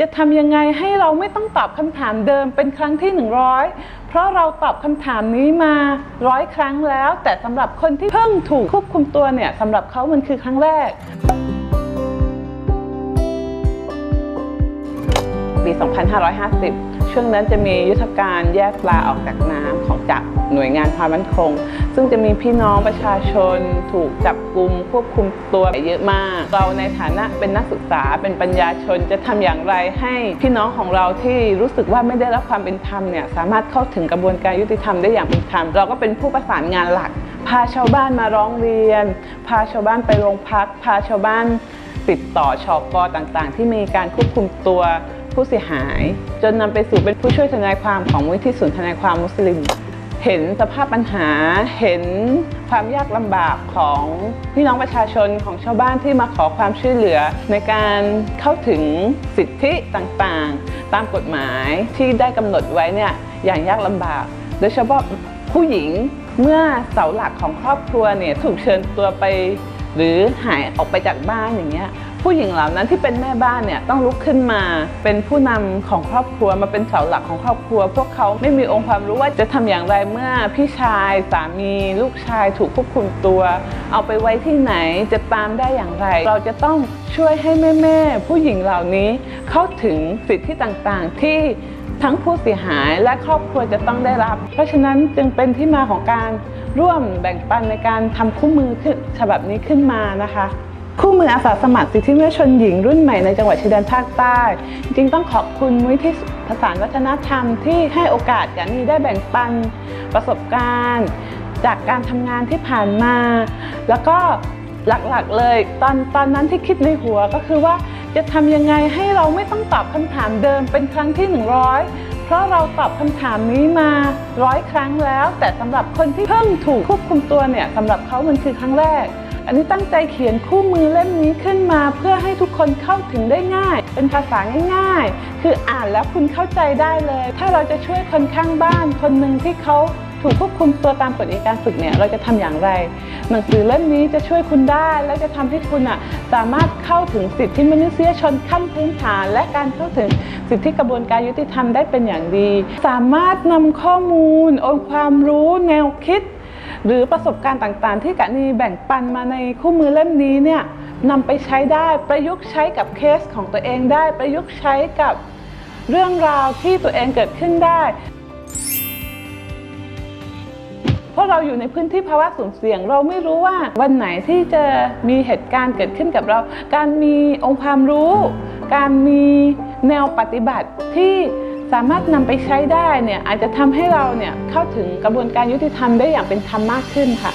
จะทำยังไงให้เราไม่ต้องตอบคำถามเดิมเป็นครั้งที่ 100 เพราะเราตอบคำถามนี้มาร้อยครั้งแล้ว แต่สำหรับคนที่เพิ่งถูกควบคุมตัวเนี่ยสำหรับเขามันคือครั้งแรก ปี 2550 ช่วงนั้นจะมียุทธการแยกปลาออกจากน้ำของจากหน่วยงานความมั่นคง ซึ่งจะมีพี่น้องประชาชนถูกจับกลุ่มควบคุมตัวเยอะมาก เราในฐานะเป็นนักศึกษาเป็นปัญญาชนจะทำอย่างไรให้พี่น้องของเราที่รู้สึกว่าไม่ได้รับความเป็นธรรมเนี่ยสามารถเข้าถึงกระบวนการยุติธรรมได้อย่างเป็นธรรมเราก็เป็นผู้ประสานงานหลัก พาชาวบ้านมาร้องเรียน พาชาวบ้านไปโรงพัก พาชาวบ้านติดต่อชอกอต่างๆ ที่มีการควบคุมตัว ผู้เสียหาย จนนำไปสู่เป็นผู้ช่วยทนายความของมูลที่ศูนย์ทนายความมุสลิม เห็นสภาพปัญหา เห็นความยากลำบากของพี่น้องประชาชนของชาวบ้านที่มาขอความช่วยเหลือ ในการเข้าถึงสิทธิต่างๆ ตามกฎหมายที่ได้กำหนดไว้เนี่ยอย่างยากลำบาก โดยเฉพาะผู้หญิงเมื่อเสาหลักของครอบครัวเนี่ยถูกเชิญตัวไป หรือหายออกไปจากบ้านอย่างเงี้ย ผู้หญิงเหล่านั้นที่เป็นแม่บ้านเนี่ยต้องลุกขึ้นมา เป็นผู้นำของครอบครัวมาเป็นเสาหลักของครอบครัว พวกเขาไม่มีองค์ความรู้ว่าจะทำอย่างไรเมื่อพี่ชายสามี ลูกชายถูกควบคุมตัว เอาไปไว้ที่ไหนจะตามได้อย่างไร เราจะต้องช่วยให้แม่ๆผู้หญิงเหล่านี้เข้าถึงสิทธิต่างๆ ที่ทั้งผู้เสียหายและครอบครัวจะต้องได้รับ เพราะฉะนั้นจึงเป็นที่มาของการร่วมแบ่งปันในการทำคู่มือฉบับนี้ขึ้นมานะคะ คู่มืออาสาสมัครสิทธิมนุษยชนหญิงรุ่นใหม่ในจังหวัดชายแดนภาคใต้ จริงต้องขอบคุณมูลที่ผสานวัฒนธรรมที่ให้โอกาสกับนี่ได้แบ่งปันประสบการณ์ จากการทำงานที่ผ่านมา แล้วก็หลักๆเลยตอนตอนนั้นที่คิดในหัวก็คือว่าจะทำยังไงให้เราไม่ต้องตอบคำถามเดิมเป็นครั้งที่ 100 เพราะเราตอบคำถามนี้มาร้อยครั้งแล้ว แต่สำหรับคนที่เพิ่งถูกควบคุมตัวเนี่ยสำหรับเขามันคือครั้งแรก อันนี้ตั้งใจเขียนคู่มือเล่มนี้ขึ้นมา เพื่อให้ทุกคนเข้าถึงได้ง่าย เป็นภาษาง่าย ๆ คืออ่านแล้วคุณเข้าใจได้เลย ถ้าเราจะช่วยคนข้างบ้านคนหนึ่งที่เขาถูกควบคุมตัวตามกฎอัยการฝึกเนี่ยเราจะทำอย่างไร หนังสือเล่มนี้จะช่วยคุณได้ และจะทำให้คุณอะสามารถเข้าถึงสิทธิมนุษยชนขั้นพื้นฐาน และการเข้าถึงสิทธิกระบวนการยุติธรรมได้เป็นอย่างดี สามารถนำข้อมูลองค์ความรู้แนวคิด หรือประสบการณ์ต่างๆ ที่กะนีแบ่งปันมาในคู่มือเล่มนี้เนี่ยนำไปใช้ได้ประยุกต์ใช้กับเคสของตัวเองได้ ประยุกต์ใช้กับเรื่องราวที่ตัวเองเกิดขึ้นได้เพราะเราอยู่ในพื้นที่ภาวะสุ่มเสี่ยง เราไม่รู้ว่าวันไหนที่จะมีเหตุการณ์เกิดขึ้นกับเรา การมีองค์ความรู้ การมีแนวปฏิบัติที่ สามารถนำไปใช้ได้เนี่ยอาจจะทำให้เราเนี่ยเข้าถึงกระบวนการยุติธรรมได้อย่างเป็นธรรมมากขึ้นค่ะ